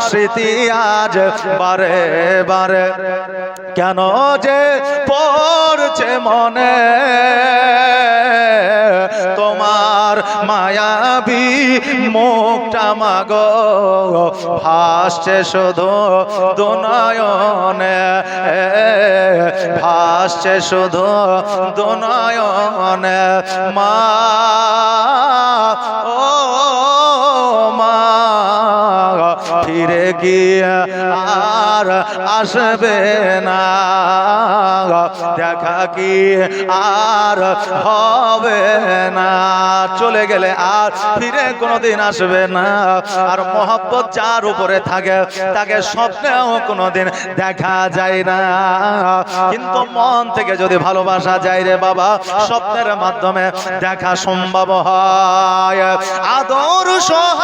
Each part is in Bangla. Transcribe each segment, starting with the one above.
স্মৃতি আজ বারে বারে। কেন যে পড়ছে মনে? তোমার মায়াবী মুখটা মাগো। ভাসছে শুধু দুনয়নে। ভাসছে শুধু দুনয়নে। মা ফিরে গিয়ে আর আসবে না। দেখা কি আর হবে না। চলে গেলে আর ফিরে কোনোদিন আসবে না। আর মোহাব্বত যার উপরে থাকে, তাকে স্বপ্নেও কোনোদিন দেখা যায় না। কিন্তু মন থেকে যদি ভালোবাসা যায় রে বাবা, স্বপ্নের মাধ্যমে দেখা সম্ভব হয়। আদর সোহাগার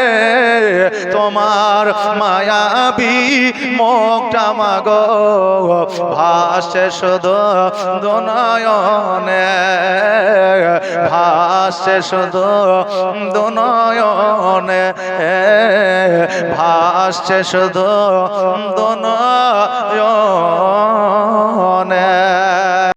তোমার মায়াবি মুখটা মাগ। ভাসে শুধু দনয়নে। ভাসে শুধু দনয়নে। ভাসছে শুধু দুনয়নে।